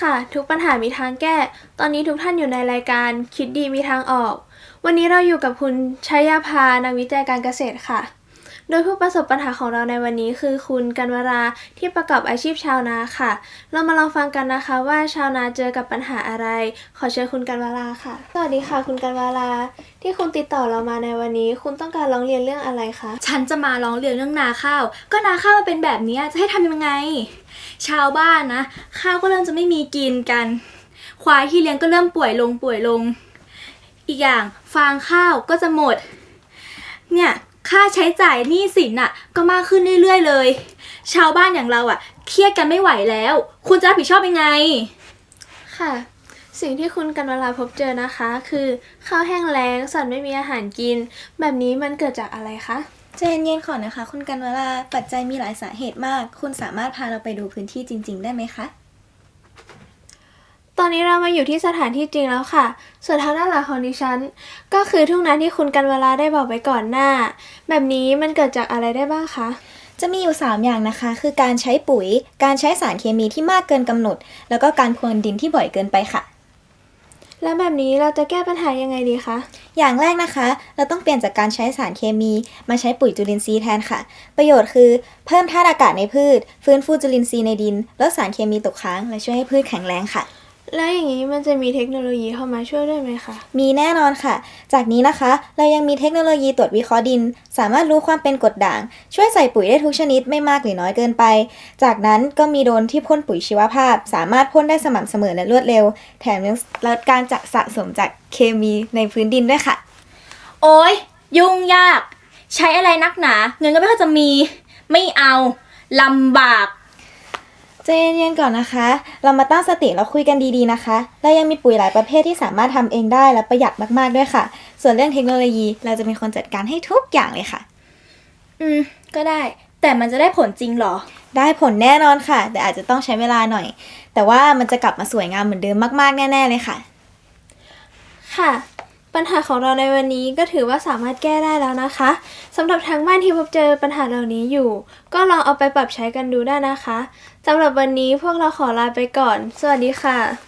ค่ะ ทุกปัญหามีทางแก้ ตอนนี้ทุกท่านอยู่ในรายการคิดดีมีทางออก วันนี้เราอยู่กับคุณชัยภานักวิจัยการเกษตรค่ะ โดยผู้ประสบปัญหาของเราในวันนี้คือคุณกันวราที่ประกอบอาชีพชาวนาค่ะ เรามาลองฟังกันนะคะว่าชาวนาเจอกับปัญหาอะไร ขอเชิญคุณกันวราค่ะ สวัสดีค่ะ คุณกันวรา ที่คุณติดต่อเรามาในวันนี้ คุณต้องการร้องเรียนเรื่องอะไรคะ ฉันจะมาร้องเรียนเรื่องนาข้าว ก็นาข้าวมันเป็นแบบนี้จะให้ทำยังไง ชาวบ้านนะ ข้าวก็เริ่มจะไม่มีกินกัน ควายที่เลี้ยงก็เริ่มป่วยลงป่วยลง อีกอย่างฟางข้าวก็จะหมด เนี่ย ค่าใช้จ่ายหนี้สินอะก็มากขึ้นเรื่อย ๆ เลย ชาวบ้านอย่างเราอะเครียดกันไม่ไหวแล้ว คุณจะรับผิดชอบยังไง ค่ะ สิ่งที่คุณกันวราพบเจอนะคะ คือข้าวแห้งแล้งสัตว์ไม่มีอาหารกิน แบบนี้มันเกิดจากอะไรคะ ใจเย็นๆก่อนนะคะ คุณกันเวลาปัจจัยมีหลายสาเหตุมาก คุณสามารถพาเราไปดูพื้นที่จริง ๆ ได้ไหมคะ ตอนนี้เรามาอยู่ที่สถานที่จริงแล้วค่ะ ส่วนทางด้านหลังของดิฉัน ก็คือทุ่งนาที่คุณกันเวลาได้บอกไว้ก่อนหน้า แบบนี้มันเกิดจากอะไรได้บ้างคะ จะมีอยู่ 3 อย่างนะคะ คือการใช้ปุ๋ย การใช้สารเคมีที่มากเกินกำหนด แล้วก็การพรวนดินที่บ่อยเกินไปค่ะ และแบบนี้เราจะแก้ปัญหายังไงดีคะ อย่างแรกนะคะ เราต้องเปลี่ยนจากการใช้สารเคมี มาใช้ปุ๋ยจุลินทรีย์แทนค่ะ ประโยชน์คือเพิ่มธาตุอากาศในพืช ฟื้นฟูจุลินทรีย์ในดิน ลดสารเคมีตกค้าง และช่วยให้พืชแข็งแรงค่ะ แล้วอย่างนี้มันจะมีเทคโนโลยีเข้ามาช่วยด้วยไหมคะ มีแน่นอนค่ะ จากนี้นะคะ เรายังมีเทคโนโลยีตรวจวิเคราะห์ดิน สามารถรู้ความเป็นกรดด่าง ช่วยใส่ปุ๋ยได้ทุกชนิดไม่มากหรือน้อยเกินไป จากนั้นก็มีโดรนที่พ่นปุ๋ยชีวภาพ สามารถพ่นได้สม่ำเสมอและรวดเร็ว แถมยังลดการจะสะสมจากเคมีในพื้นดินด้วยค่ะ โอ้ยยุ่งยาก ใช้อะไรนักหนา เงินก็ไม่ค่อยจะมี ไม่เอาลำบาก ใจเย็นๆก่อนนะคะ เรามาตั้งสติแล้วคุยกันดีๆนะคะเรายังมีปุ๋ยหลายประเภทที่สามารถทำเองได้และประหยัดมากๆด้วยค่ะ ส่วนเรื่องเทคโนโลยีเราจะเป็นคนจัดการให้ทุกอย่างเลยค่ะ อืม ก็ได้ แต่มันจะได้ผลจริงเหรอ ได้ผลแน่นอนค่ะ แต่อาจจะต้องใช้เวลาหน่อย แต่ว่ามันจะกลับมาสวยงามเหมือนเดิมมากๆแน่ ๆเลยค่ะ ค่ะ ปัญหาของเราในวันนี้ก็ถือว่าสามารถแก้ได้แล้วนะคะสำหรับทางบ้านที่พบเจอปัญหาเหล่านี้อยู่ ก็ลองเอาไปปรับใช้กันดูได้นะคะสำหรับวันนี้พวกเราขอลาไปก่อน สวัสดีค่ะ